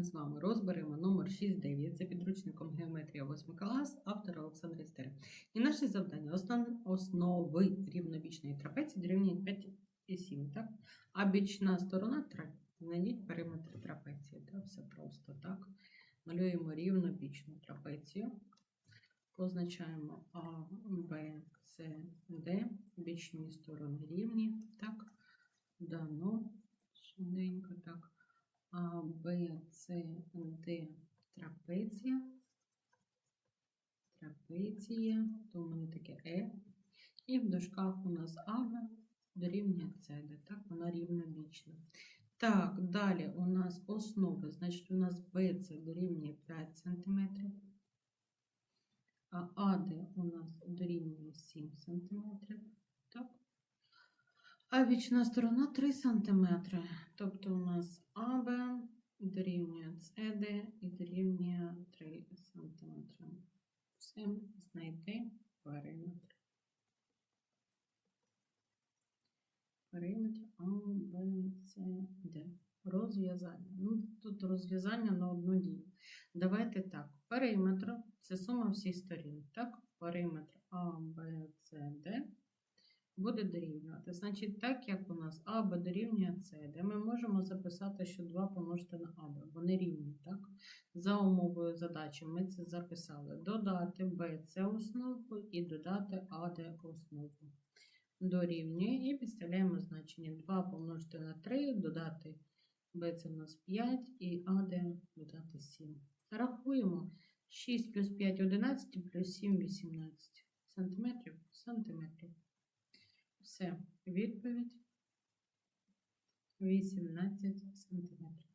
ми з вами розберемо номер 6-9 за підручником геометрія 8 клас автора Олександр Істер. І наше завдання основи рівнобічної трапеції дорівнюють 5 і 7, так? А бічна сторона знайдіть периметр трапеції. Так? Все просто так. Малюємо рівнобічну трапецію. Позначаємо А, Б, С, Д. Бічні сторони рівні. Так, дано, швиденько так. А, Б, С, Д. Трапеція. Трапеція. То у мене таке Е. І в дужках у нас АБ дорівнює СД. Так, вона рівнобічна. Так, далі у нас основи. Значить, у нас BC дорівнює 5 см. А АД у нас дорівнює 7 см. Так. А вічна сторона 3 см. Тобто у нас дорівнює СД і дорівнює 3 см. Все, знайти периметр. Периметр А, Б, С, Д. Розв'язання. Ну, тут розв'язання на одну дію. Давайте так. Периметр це сума всіх сторін. Так, периметр А, Б, С, Д буде дорівнювати. Значить, так як у нас А, Б дорівнює С, Д, ми можемо записати, що 2 помножити на А, Вони рівні, так? За умовою задачі ми це записали. Додати Б це основу і додати А, Д основу дорівнює і підставляємо значення 2 помножити на 3, додати b це у нас 5 і АД додати 7. Рахуємо 6 плюс 5 11 плюс 7 18 сантиметрів сантиметрів. Все, відповідь 18 сантиметрів.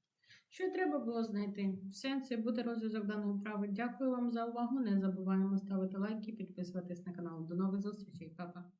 Що треба було знайти? Все, це буде розв'язок даної вправи. Дякую вам за увагу. Не забуваємо ставити лайки, підписуватись на канал. До нових зустрічей, Па-па!